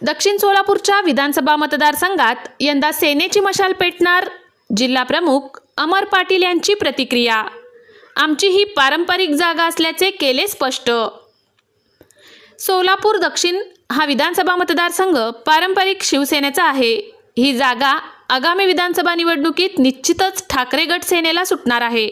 दक्षिण सोलापूरच्या विधानसभा मतदारसंघात यंदा सेनेची मशाल पेटणार जिल्हा प्रमुख अमर पाटील यांची प्रतिक्रिया. आमची ही पारंपरिक जागा असल्याचे केले स्पष्ट. सोलापूर दक्षिण हा विधानसभा मतदारसंघ पारंपरिक शिवसेनेचा आहे. ही जागा आगामी विधानसभा निवडणुकीत निश्चितच ठाकरे गट सेनेला सुटणार आहे.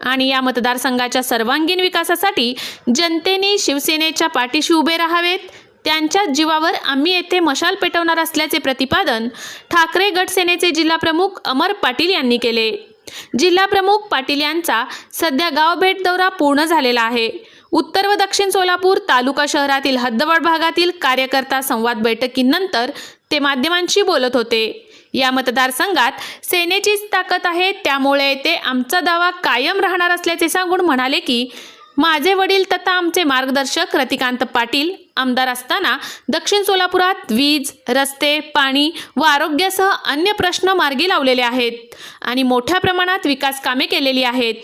आणि या मतदारसंघाच्या सर्वांगीण विकासासाठी जनतेने शिवसेनेच्या पाठीशी उभे राहावेत त्यांच्या जीवावर आम्ही येथे मशाल पेटवणार असल्याचे प्रतिपादन ठाकरे गट सेनेचे अमर पाटील यांनी केले. जिल्हा प्रमुख पाटील यांचा सध्या गावभेट दौरा पूर्ण झालेला आहे. उत्तर व दक्षिण सोलापूर तालुका शहरातील हद्दवाड भागातील कार्यकर्ता संवाद बैठकीनंतर ते माध्यमांशी बोलत होते. या मतदारसंघात सेनेचीच ताकद आहे त्यामुळे ते आमचा दावा कायम राहणार असल्याचे सांगून म्हणाले की माझे वडील तथा आमचे मार्गदर्शक रतिकांत पाटील आमदार असताना दक्षिण सोलापुरात वीज रस्ते पाणी व आरोग्यासह अन्य प्रश्न मार्गी लावलेले आहेत आणि मोठ्या प्रमाणात विकास कामे केलेली आहेत.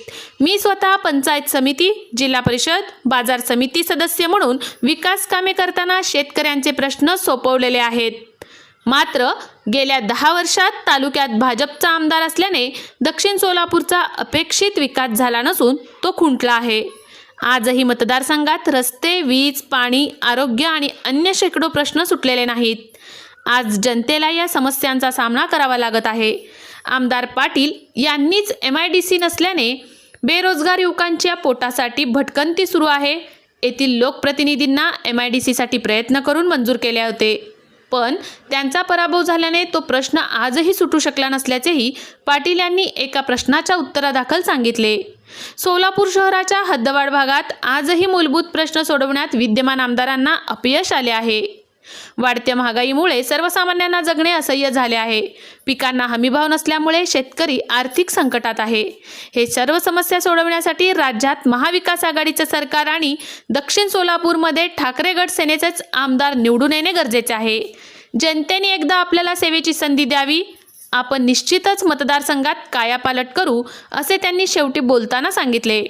मी स्वतः पंचायत समिती जिल्हा परिषद बाजार समिती सदस्य म्हणून विकास कामे करताना शेतकऱ्यांचे प्रश्न सोपवलेले आहेत. मात्र गेल्या दहा वर्षात तालुक्यात भाजपचा आमदार असल्याने दक्षिण सोलापूरचा अपेक्षित विकास झाला नसून तो खुंटला आहे. आजही मतदारसंघात रस्ते वीज पाणी आरोग्य आणि अन्य शेकडो प्रश्न सुटलेले नाहीत. आज जनतेला या समस्यांचा सामना करावा लागत आहे. आमदार पाटील यांनीच एम आय डी सी नसल्याने बेरोजगार युवकांच्या पोटासाठी भटकंती सुरू आहे. येथील लोकप्रतिनिधींना एम आय डी सीसाठी प्रयत्न करून मंजूर केले होते. पण त्यांचा पराभव झाल्याने तो प्रश्न आजही सुटू शकला नसल्याचेही पाटील यांनी एका प्रश्नाच्या उत्तरादाखल सांगितले. सोलापूर शहराच्या हद्दवाड भागात आजही मूलभूत प्रश्न सोडवण्यात विद्यमान आमदारांना अपयश आले आहे. वाढत्या महागाईमुळे सर्वसामान्यांना जगणे असह्य झाले आहे. पिकांना हमीभाव नसल्यामुळे शेतकरी आर्थिक संकटात आहे. हे सर्व समस्या सोडवण्यासाठी राज्यात महाविकास आघाडीचं सरकार आणि दक्षिण सोलापूरमध्ये ठाकरे गट सेनेचेच आमदार निवडून येणे गरजेचे आहे. जनतेने एकदा आपल्याला सेवेची संधी द्यावी आपण निश्चितच मतदारसंघात कायापालट करू असे त्यांनी शेवटी बोलताना सांगितले.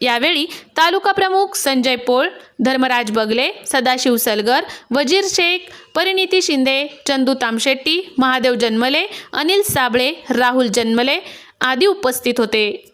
यावेळी तालुका प्रमुख संजय पोळ धर्मराज बगले सदाशिव सलगर वजीर शेख परिणिती शिंदे चंदू तामशेट्टी महादेव जन्मले अनिल साबळे राहुल जन्मले आदी उपस्थित होते.